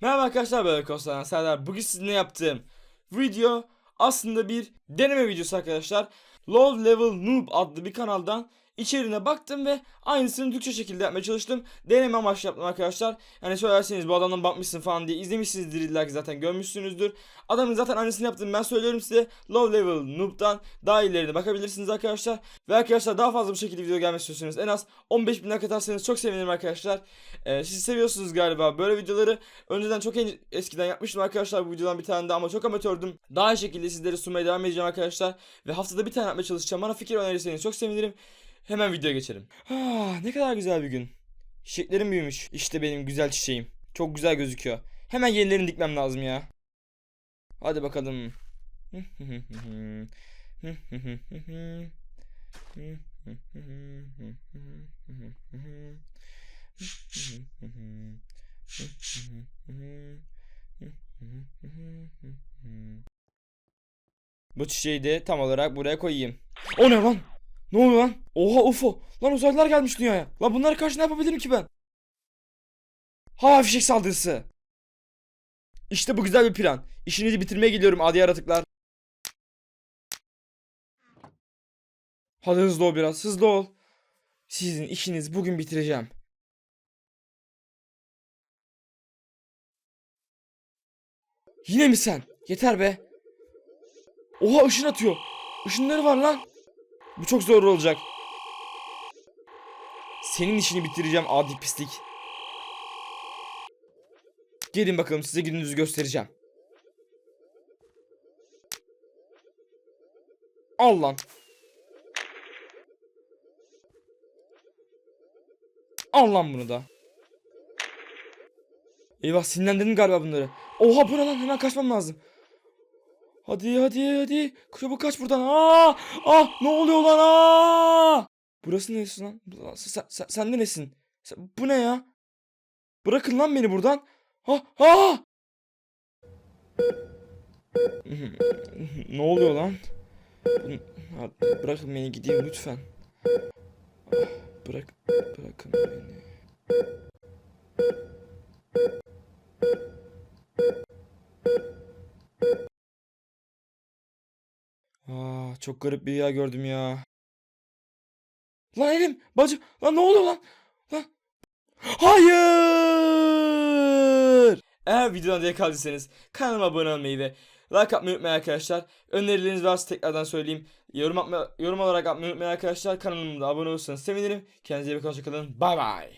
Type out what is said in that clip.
Merhaba arkadaşlar böyle Kostan Serdar. Bugün sizinle yaptığım video aslında bir deneme videosu arkadaşlar. Low Level Noob adlı bir kanaldan içeriğine baktım ve aynısını Türkçe şekilde yapmaya çalıştım. Deneme amaçlı yaptım arkadaşlar. Yani söylerseniz bu adamdan bakmışsın falan diye izlemişsinizdir illa ki zaten görmüşsünüzdür. Adamın zaten aynısını yaptım ben söylüyorum size. Low Level Noob'dan daha ilerine bakabilirsiniz arkadaşlar. Ve arkadaşlar daha fazla bu şekilde video gelmek istiyorsanız en az 15 bin like atarsanız çok sevinirim arkadaşlar. Ee, siz seviyorsunuz galiba böyle videoları. Önceden çok en- eskiden yapmıştım arkadaşlar bu videodan bir tane de ama çok amatördüm. Daha iyi şekilde sizlere sunmaya devam edeceğim arkadaşlar. Ve haftada bir tane yapmaya çalışacağım. Bana fikir önerirseniz çok sevinirim. Hemen videoya geçelim. Ah, ne kadar güzel bir gün. Çiçeklerim büyümüş. İşte benim güzel çiçeğim. Çok güzel gözüküyor. Hemen yenilerini dikmem lazım ya. Hadi bakalım. Bu çiçeği de tam olarak buraya koyayım. O ne lan? Ne oluyor lan? Oha UFO. Lan uzaylılar gelmiş dünyaya. Lan bunlara karşı ne yapabilirim ki ben? Hava fişek saldırısı. İşte bu güzel bir plan. İşinizi bitirmeye gidiyorum adi yaratıklar. Hadi hızlı ol biraz hızlı ol. Sizin işinizi bugün bitireceğim. Yine mi sen? Yeter be. Oha ışın atıyor. Işınları var lan. Bu çok zor olacak. Senin işini bitireceğim adi pislik. Gelin bakalım size gününüzü göstereceğim. Al lan. Al lan bunu da. Eyvah sinirlendirdim galiba bunları. Oha bu lan hemen kaçmam lazım. Hadi hadi hadi. Çabuk kaç buradan. Aa! Ah ne oluyor lan? Aa! Burası neresi lan? Sen, sen, sen de nesin? Sen- bu ne ya? Bırakın lan beni buradan. Ha ha! ne oluyor lan? Bırakın beni gideyim lütfen. Ah, Bırak bırakın beni. Aa, çok garip bir rüya gördüm ya. Lan elim, bacım, lan ne oluyor lan? Lan. Hayır! Eğer videodan diye kaldıysanız kanalıma abone olmayı ve like atmayı unutmayın arkadaşlar. Önerileriniz varsa tekrardan söyleyeyim. Yorum, atma, yorum olarak atmayı unutmayın arkadaşlar. Kanalıma da abone olursanız sevinirim. Kendinize iyi bakın. Hoşçakalın. Bay bay.